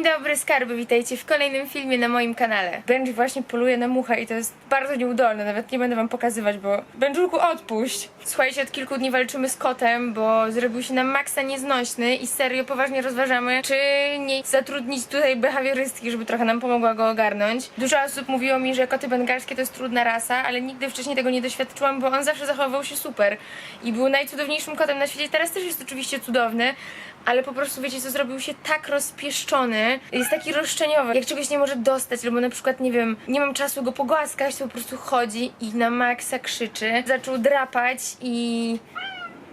Dzień dobry skarby, witajcie w kolejnym filmie na moim kanale. Benji właśnie poluje na muchę i to jest bardzo nieudolne, nawet nie będę wam pokazywać, bo Benżulku odpuść! Słuchajcie, od kilku dni walczymy z kotem, bo zrobił się nam maksa nieznośny i serio poważnie rozważamy, czy nie zatrudnić tutaj behawiorystki, żeby trochę nam pomogła go ogarnąć. Dużo osób mówiło mi, że koty bengalskie to jest trudna rasa, ale nigdy wcześniej tego nie doświadczyłam, bo on zawsze zachowywał się super i był najcudowniejszym kotem na świecie. Teraz też jest oczywiście cudowny, ale po prostu wiecie co, zrobił się tak rozpieszczony, jest taki roszczeniowy, jak czegoś nie może dostać, albo na przykład, nie wiem, nie mam czasu go pogłaskać, to po prostu chodzi i na maksa krzyczy, zaczął drapać i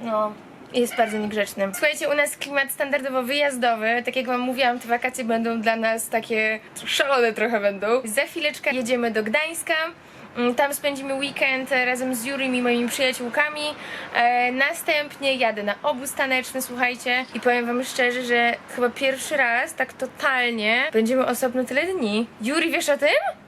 no... Jest bardzo niegrzeczny. Słuchajcie, u nas klimat standardowo wyjazdowy. Tak jak wam mówiłam, te wakacje będą dla nas takie szalone trochę będą. Za chwileczkę jedziemy do Gdańska. Mm, Tam spędzimy weekend razem z Jurim i moimi przyjaciółkami. E, następnie jadę na obóz taneczny, słuchajcie. I powiem wam szczerze, że chyba pierwszy raz tak totalnie będziemy osobno tyle dni. Juri, wiesz o tym?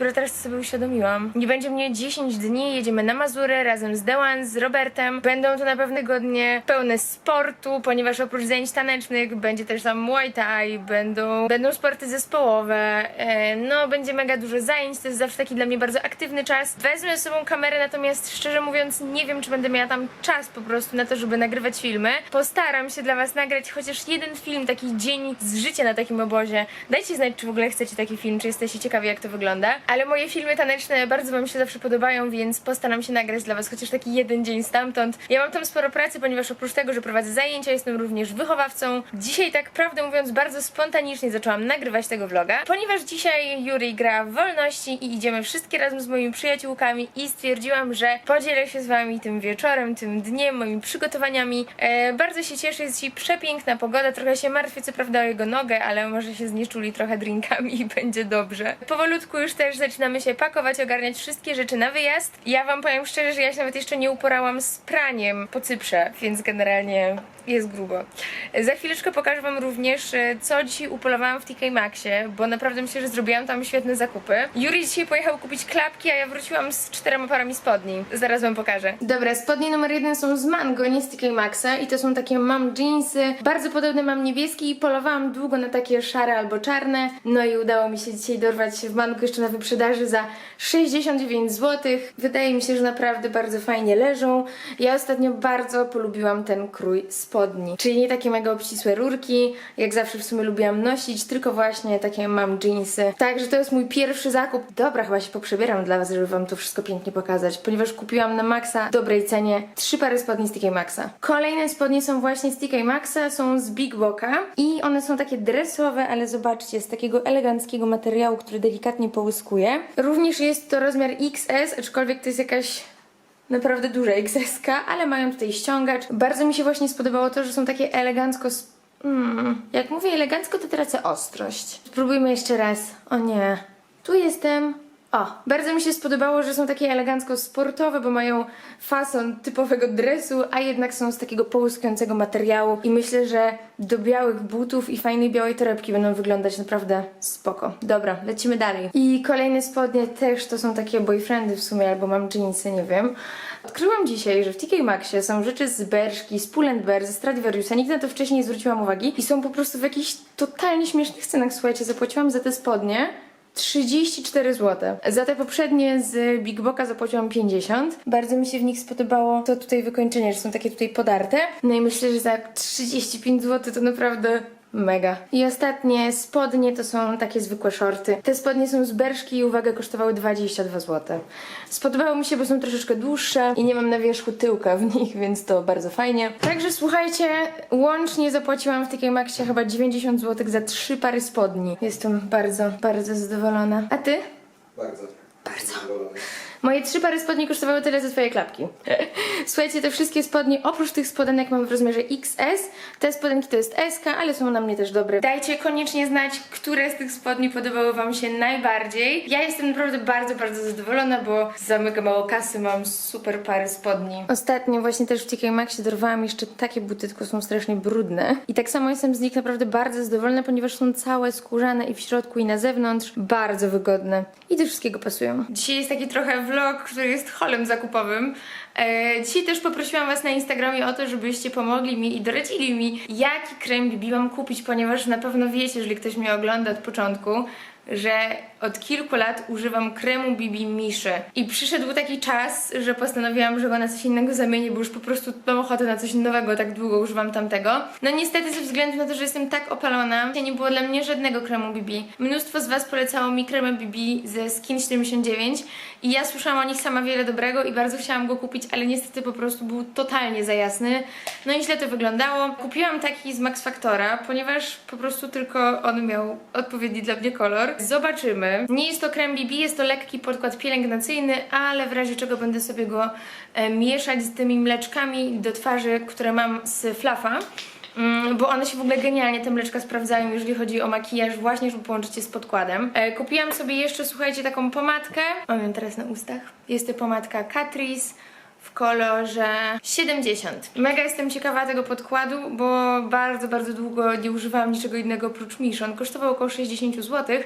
Dopiero teraz sobie uświadomiłam. Nie będzie mnie 10 dni, jedziemy na Mazurę razem z Dewan, z Robertem. Będą to na pewno tygodnie pełne sportu, ponieważ oprócz zajęć tanecznych będzie też tam Muay Thai, będą, będą sporty zespołowe, e, no będzie mega dużo zajęć, to jest zawsze taki dla mnie bardzo aktywny czas. Wezmę ze sobą kamerę, natomiast szczerze mówiąc nie wiem, czy będę miała tam czas po prostu na to, żeby nagrywać filmy. Postaram się dla was nagrać chociaż jeden film, taki dzień z życia na takim obozie. Dajcie znać, czy w ogóle chcecie taki film, czy jesteście ciekawi, jak to wygląda. Ale moje filmy taneczne bardzo wam się zawsze podobają, więc postaram się nagrać dla was chociaż taki jeden dzień stamtąd. Ja mam tam sporo pracy, ponieważ oprócz tego, że prowadzę zajęcia, jestem również wychowawcą. Dzisiaj tak prawdę mówiąc bardzo spontanicznie zaczęłam nagrywać tego vloga, ponieważ dzisiaj Yuri gra w wolności i idziemy wszystkie razem z moimi przyjaciółkami i stwierdziłam, że podzielę się z wami tym wieczorem, tym dniem, moimi przygotowaniami. E, bardzo się cieszę, jest dzisiaj przepiękna pogoda, trochę się martwię co prawda o jego nogę, ale może się znieczuli trochę drinkami i będzie dobrze. Powolutku już też zaczynamy się pakować, ogarniać wszystkie rzeczy na wyjazd. Ja wam powiem szczerze, że ja się nawet jeszcze nie uporałam z praniem po Cyprze, więc generalnie jest grubo. Za chwileczkę pokażę wam również, e, co dzisiaj upolowałam w TK Maxie, bo naprawdę myślę, że zrobiłam tam świetne zakupy. Juri dzisiaj pojechał kupić klapki, a ja wróciłam z czterema parami spodni. Zaraz wam pokażę. Dobra, spodnie numer jeden są z Mango, nie z TK Maxa i to są takie mam jeansy. Bardzo podobne mam niebieskie i polowałam długo na takie szare albo czarne. No i udało mi się dzisiaj dorwać w Mango jeszcze na wyprzedaży za 69 zł. Wydaje mi się, że naprawdę bardzo fajnie leżą. Ja ostatnio bardzo polubiłam ten krój spodni. Czyli nie takie mega obcisłe rurki, jak zawsze w sumie lubiłam nosić, tylko właśnie takie mam jeansy. Także to jest mój pierwszy zakup. Dobra, chyba się poprzebieram dla was, żeby wam to wszystko pięknie pokazać, ponieważ kupiłam na Maxa w dobrej cenie trzy pary spodni z TK Maxa. Kolejne spodnie są właśnie z TK Maxa, są z Big Boka i one są takie dresowe, ale zobaczcie, z takiego eleganckiego materiału, który delikatnie połyskuje. Również jest to rozmiar XS, aczkolwiek to jest jakaś naprawdę duża XS, ale mają tutaj ściągacz. Bardzo mi się właśnie spodobało to, że są takie elegancko. Sp- mm. Jak mówię elegancko, to tracę ostrość. Spróbujmy jeszcze raz. O nie. Tu jestem. O, bardzo mi się spodobało, że są takie elegancko sportowe, bo mają fason typowego dresu, a jednak są z takiego połyskującego materiału i myślę, że do białych butów i fajnej białej torebki będą wyglądać naprawdę spoko. Dobra, lecimy dalej. I kolejne spodnie też to są takie boyfriendy w sumie, albo mam jeansy, nie wiem. Odkryłam dzisiaj, że w TK Maxie są rzeczy z Berszki, z Pull&Bear, ze Stradivariusa. Nigdy na to wcześniej nie zwróciłam uwagi i są po prostu w jakichś totalnie śmiesznych cenach. Słuchajcie, zapłaciłam za te spodnie 34 zł. Za te poprzednie z Big Boka zapłaciłam 50. Bardzo mi się w nich spodobało to tutaj wykończenie, że są takie tutaj podarte. No i myślę, że za 35 zł to naprawdę Mega. I ostatnie spodnie to są takie zwykłe shorty. Te spodnie są z Berszki i uwaga, kosztowały 22 zł. Spodobały mi się, bo są troszeczkę dłuższe i nie mam na wierzchu tyłka w nich, więc to bardzo fajnie. Także słuchajcie, łącznie zapłaciłam w takiej maksie chyba 90 zł za trzy pary spodni. Jestem bardzo, bardzo zadowolona. A ty? Bardzo. Bardzo. Moje trzy pary spodni kosztowały tyle za twoje klapki. Słuchajcie, te wszystkie spodnie, oprócz tych spodenek mam w rozmiarze XS. Te spodenki to jest SK, ale są na mnie też dobre. Dajcie koniecznie znać, które z tych spodni podobały wam się najbardziej. Ja jestem naprawdę bardzo, bardzo zadowolona, bo za mega mało kasy mam super pary spodni. Ostatnio właśnie też w TK Maxie dorwałam jeszcze takie buty, tylko są strasznie brudne. I tak samo jestem z nich naprawdę bardzo zadowolona, ponieważ są całe skórzane i w środku i na zewnątrz. Bardzo wygodne. I do wszystkiego pasują. Dzisiaj jest taki trochę vlog, który jest holem zakupowym. E, dzisiaj też poprosiłam Was na Instagramie o to, żebyście pomogli mi i doradzili mi, jaki krem BB mam kupić, ponieważ na pewno wiecie, jeżeli ktoś mnie ogląda od początku, że od kilku lat używam kremu BB Miszy. I przyszedł taki czas, że postanowiłam, że go na coś innego zamienię, bo już po prostu mam ochotę na coś nowego, tak długo używam tamtego. No niestety ze względu na to, że jestem tak opalona, nie było dla mnie żadnego kremu BB. Mnóstwo z Was polecało mi kremy BB ze Skin 79 i ja słyszałam o nich sama wiele dobrego i bardzo chciałam go kupić, ale niestety po prostu był totalnie za jasny. No i źle to wyglądało. Kupiłam taki z Max Factora, ponieważ po prostu tylko on miał odpowiedni dla mnie kolor. Zobaczymy. Nie jest to krem BB, jest to lekki podkład pielęgnacyjny, ale w razie czego będę sobie go e, mieszać z tymi mleczkami do twarzy, które mam z Flafa. Mm, bo one się w ogóle genialnie, te mleczka sprawdzają, jeżeli chodzi o makijaż, właśnie, żeby połączyć je z podkładem. E, kupiłam sobie jeszcze, słuchajcie, taką pomadkę. Mam ją teraz na ustach. Jest to pomadka Catrice w kolorze 70. Mega jestem ciekawa tego podkładu, bo bardzo, bardzo długo nie używałam niczego innego oprócz Misz. On kosztował około 60 zł,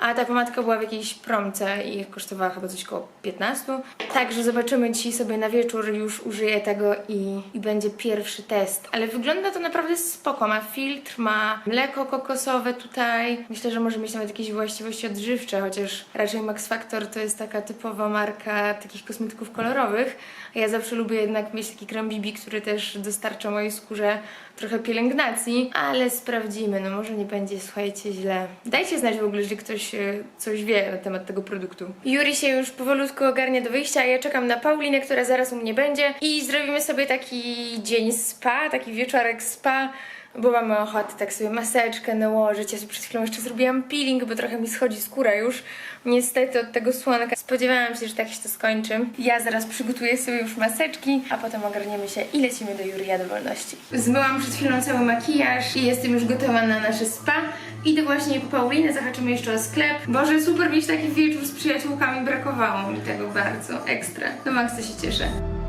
a ta pomadka była w jakiejś promce i kosztowała chyba coś około 15. Także zobaczymy dzisiaj sobie na wieczór, już użyję tego i, i będzie pierwszy test. Ale wygląda to naprawdę spoko. Ma filtr, ma mleko kokosowe tutaj. Myślę, że może mieć nawet jakieś właściwości odżywcze, chociaż raczej Max Factor to jest taka typowa marka takich kosmetyków kolorowych. Ja zawsze lubię jednak mieć taki krem BB, który też dostarcza mojej skórze trochę pielęgnacji, ale sprawdzimy, no może nie będzie, słuchajcie, źle. Dajcie znać w ogóle, jeżeli ktoś e, coś wie na temat tego produktu. Juri się już powolutku ogarnia do wyjścia, a ja czekam na Paulinę, która zaraz u mnie będzie i zrobimy sobie taki dzień spa, taki wieczorek spa bo mamy ochotę tak sobie maseczkę nałożyć. Ja sobie przed chwilą jeszcze zrobiłam peeling, bo trochę mi schodzi skóra już. Niestety od tego słonka. Spodziewałam się, że tak się to skończy. Ja zaraz przygotuję sobie już maseczki, a potem ogarniemy się i lecimy do Juria do wolności. Zmyłam przed chwilą cały makijaż i jestem już gotowa na nasze spa. Idę właśnie po Paulinę, zahaczymy jeszcze o sklep. Boże, super mieć taki wieczór z przyjaciółkami, brakowało mi tego bardzo. Ekstra. No to się cieszę.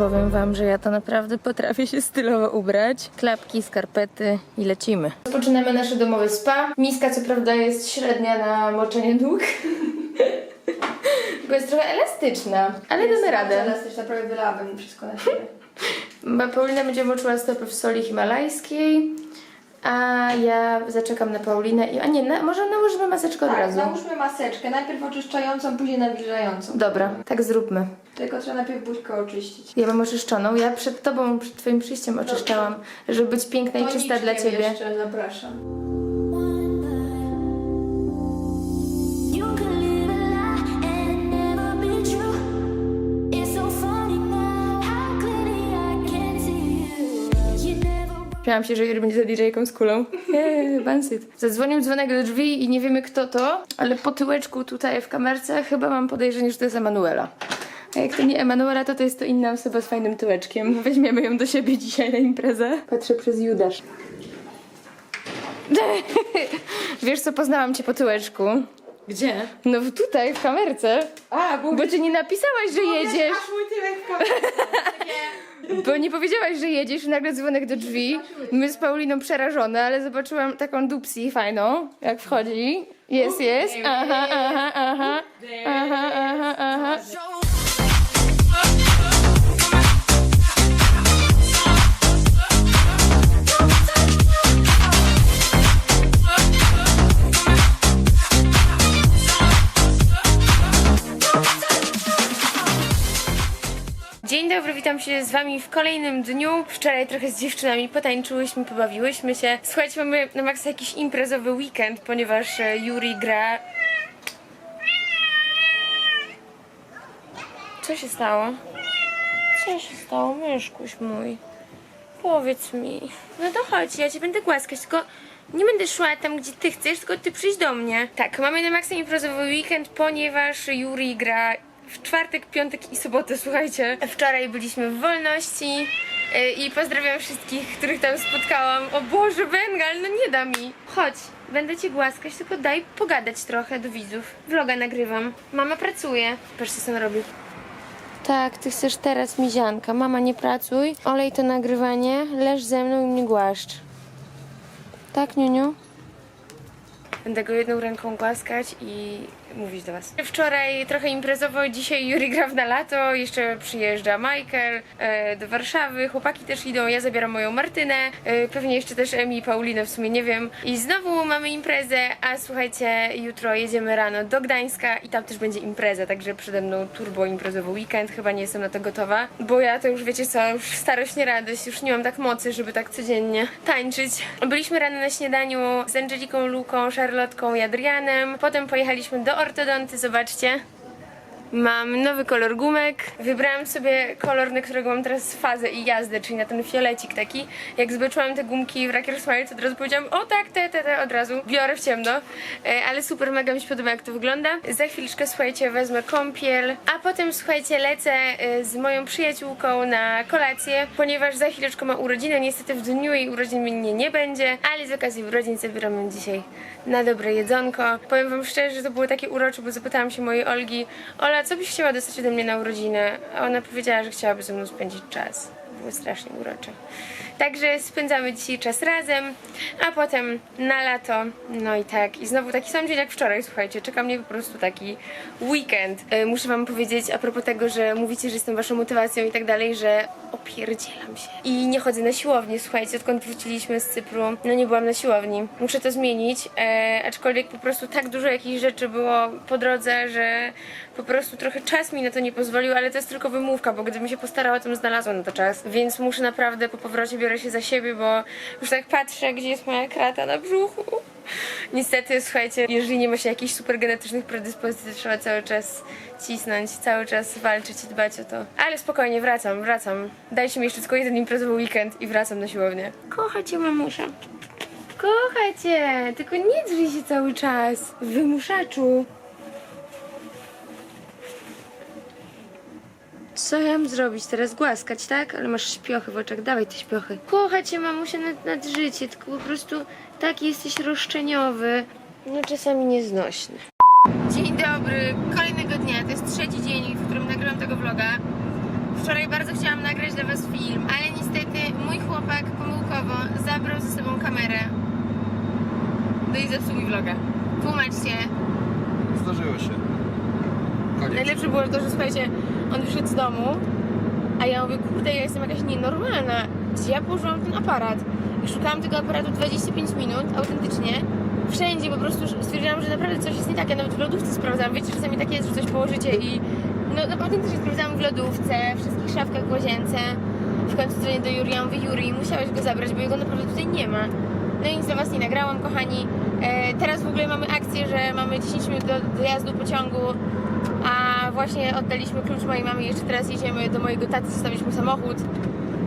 Powiem wam, że ja to naprawdę potrafię się stylowo ubrać. Klapki, skarpety i lecimy. Rozpoczynamy nasze domowe spa. Miska co prawda jest średnia na moczenie nóg. Bo jest trochę elastyczna, ale damy radę. Elastyczna, prawie wylałabym wszystko na siebie. Ma- Paulina będzie moczyła stopy w soli himalajskiej, a ja zaczekam na Paulinę i... A nie, na, może nałożymy maseczkę od Tak, razu. nałóżmy maseczkę, najpierw oczyszczającą, później nawilżającą. Dobra, tak zróbmy. Tylko trzeba najpierw buźkę oczyścić. Ja mam oczyszczoną. Ja przed tobą, przed twoim przyjściem oczyszczałam, żeby być piękna i czysta dla ciebie. jeszcze zapraszam. Śmiałam się, że Juri będzie za DJ-ką z kulą. Eee, bansyt. Zadzwonił dzwonek do drzwi i nie wiemy kto to, ale po tyłeczku tutaj w kamerce chyba mam podejrzenie, że to jest Emanuela. A jak to nie Emanuela, to to jest to inna osoba z fajnym tyłeczkiem. Weźmiemy ją do siebie dzisiaj na imprezę. Patrzę przez Judasz. Wiesz co, poznałam cię po tyłeczku. Gdzie? No tutaj, w kamerce. A, bo, Bo ty nie napisałaś, że jedziesz. Masz mój tyłek w kamerze. Bo nie powiedziałaś, że jedziesz, nagle dzwonek do drzwi. My z Pauliną przerażone, ale zobaczyłam taką dupsi fajną, jak wchodzi. Jest, jest. Aha, aha, aha. Aha, aha, aha. Dobry, witam się z wami w kolejnym dniu. Wczoraj trochę z dziewczynami potańczyłyśmy, pobawiłyśmy się. Słuchajcie, mamy na maksa jakiś imprezowy weekend, ponieważ e, Yuri gra... Co się stało? Co się stało, myszkuś mój? Powiedz mi. No to chodź, ja cię będę głaskać, tylko nie będę szła tam, gdzie ty chcesz, tylko ty przyjdź do mnie. Tak, mamy na maksa imprezowy weekend, ponieważ Yuri gra w czwartek, piątek i sobotę, słuchajcie. Wczoraj byliśmy w wolności yy, i pozdrawiam wszystkich, których tam spotkałam. O Boże, Bengal, no nie da mi. Chodź, będę cię głaskać, tylko daj pogadać trochę do widzów. Vloga nagrywam. Mama pracuje. Patrzcie, co on robi. Tak, ty chcesz teraz mizianka. Mama, nie pracuj. Olej to nagrywanie. Leż ze mną i mnie głaszcz. Tak, Niuniu? Będę go jedną ręką głaskać i mówić do Was. Wczoraj trochę imprezowo, dzisiaj Juri gra na lato, jeszcze przyjeżdża Michael e, do Warszawy, chłopaki też idą, ja zabieram moją Martynę, e, pewnie jeszcze też Emi i Paulinę, w sumie nie wiem. I znowu mamy imprezę, a słuchajcie, jutro jedziemy rano do Gdańska i tam też będzie impreza, także przede mną turbo imprezowy weekend, chyba nie jestem na to gotowa, bo ja to już wiecie co, już starość nie radość, już nie mam tak mocy, żeby tak codziennie tańczyć. Byliśmy rano na śniadaniu z Angeliką, Luką, Charlotką i Adrianem, potem pojechaliśmy do ortodonty, zobaczcie. Mam nowy kolor gumek. Wybrałam sobie kolor, na którego mam teraz fazę i jazdę, czyli na ten fiolecik taki. Jak zobaczyłam te gumki w Rakier Smile, to od razu powiedziałam, o tak, te, te, te, od razu. Biorę w ciemno. E, ale super, mega mi się podoba, jak to wygląda. Za chwileczkę, słuchajcie, wezmę kąpiel, a potem, słuchajcie, lecę e, z moją przyjaciółką na kolację, ponieważ za chwileczkę ma urodziny. Niestety w dniu jej urodzin mnie nie będzie, ale z okazji urodzin zabieram ją dzisiaj na dobre jedzonko. Powiem wam szczerze, że to było takie urocze, bo zapytałam się mojej Olgi, Ola, co byś chciała dostać ode mnie na urodziny? A ona powiedziała, że chciałaby ze mną spędzić czas. Było strasznie urocze. Także spędzamy dzisiaj czas razem, a potem na lato, no i tak. I znowu taki sam dzień jak wczoraj, słuchajcie, czeka mnie po prostu taki weekend. E, Muszę wam powiedzieć a propos tego, że mówicie, że jestem waszą motywacją i tak dalej, że opierdzielam się. I nie chodzę na siłownię, słuchajcie, odkąd wróciliśmy z Cypru, no nie byłam na siłowni. Muszę to zmienić, e, aczkolwiek po prostu tak dużo jakichś rzeczy było po drodze, że po prostu trochę czas mi na to nie pozwolił, ale to jest tylko wymówka, bo gdybym się postarała, to bym znalazła na to czas. Więc muszę naprawdę po powrocie biorę się za siebie, bo już tak patrzę, gdzie jest moja krata na brzuchu. Niestety, słuchajcie, jeżeli nie ma się jakichś super genetycznych predyspozycji, to trzeba cały czas cisnąć, cały czas walczyć i dbać o to. Ale spokojnie, wracam, wracam. Dajcie mi jeszcze tylko jeden imprezowy weekend i wracam na siłownię. Kocha cię, mamusia. Kocha cię, tylko nie drzyj się cały czas. Wymuszaczu. Co ja mam zrobić teraz? Głaskać, tak? Ale masz śpiochy w oczach, dawaj te śpiochy. Kocha cię mamusia nad, nad życie, tylko po prostu taki jesteś roszczeniowy. No czasami nieznośny. Dzień dobry, kolejnego dnia, to jest trzeci dzień, w którym nagrywam tego vloga. Wczoraj bardzo chciałam nagrać dla was film, ale niestety mój chłopak pomyłkowo zabrał ze sobą kamerę. No i zepsuł mi vloga. Tłumaczcie, Zdarzyło się. Koniec. Najlepsze było to, że słuchajcie, on wyszedł z domu, a ja mówię, kurde, ja jestem jakaś nienormalna. Gdzie ja położyłam ten aparat? I szukałam tego aparatu 25 minut, autentycznie. Wszędzie po prostu stwierdziłam, że naprawdę coś jest nie tak. Ja nawet w lodówce sprawdzałam. Wiecie, czasami tak jest, że coś położycie i... No, no autentycznie sprawdzałam w lodówce, w wszystkich szafkach w łazience. W końcu dzwonię do Juri, ja mówię, Juri, musiałeś go zabrać, bo jego naprawdę tutaj nie ma. No i nic dla was nie nagrałam, kochani. E, teraz w ogóle mamy akcję, że mamy 10 minut do dojazdu pociągu, właśnie oddaliśmy klucz mojej mamy. Jeszcze teraz jedziemy do mojego taty zostawić mu samochód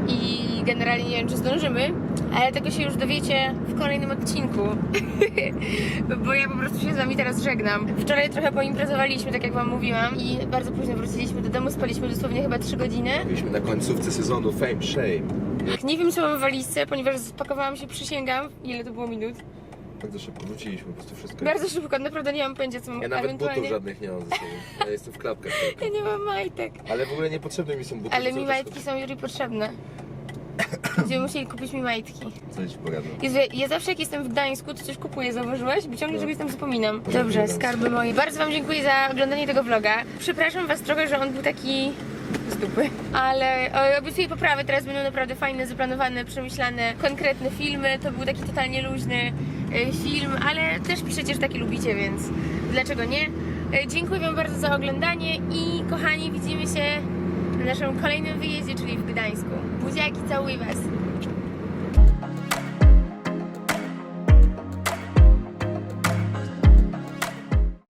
i generalnie nie wiem, czy zdążymy, ale tego się już dowiecie w kolejnym odcinku. Bo ja po prostu się z wami teraz żegnam. Wczoraj trochę poimprezowaliśmy, tak jak wam mówiłam, i bardzo późno wróciliśmy do domu. Spaliśmy dosłownie chyba 3 godziny. Byliśmy na końcówce sezonu Fame Shame. Nie wiem, co mam w walizce, ponieważ spakowałam się, przysięgam. Ile to było minut? Bardzo szybko wróciliśmy po prostu wszystko. Bardzo szybko, naprawdę nie mam pojęcia, co mam Ja nawet ewentualnie. butów żadnych nie mam ze sobą. Ja jestem w klapkach tylko. Ja nie mam majtek. Ale w ogóle niepotrzebne mi są buty. Ale mi majtki są Juri potrzebne. Będziemy musieli kupić mi majtki. Co ci pogadam? Jezu, ja- ja zawsze jak jestem w Gdańsku, to coś kupuję, zauważyłeś? Bo ciągle No. czegoś tam zapominam. Dobrze, skarby moje. Bardzo wam dziękuję za oglądanie tego vloga. Przepraszam was trochę, że on był taki z dupy. Ale e, obiecuję poprawy, teraz będą naprawdę fajne, zaplanowane, przemyślane, konkretne filmy. To był taki totalnie luźny film, ale też piszecie, że taki lubicie, więc dlaczego nie? E, Dziękuję wam bardzo za oglądanie i kochani, widzimy się na naszym kolejnym wyjeździe, czyli w Gdańsku. Buziaki, całuję was.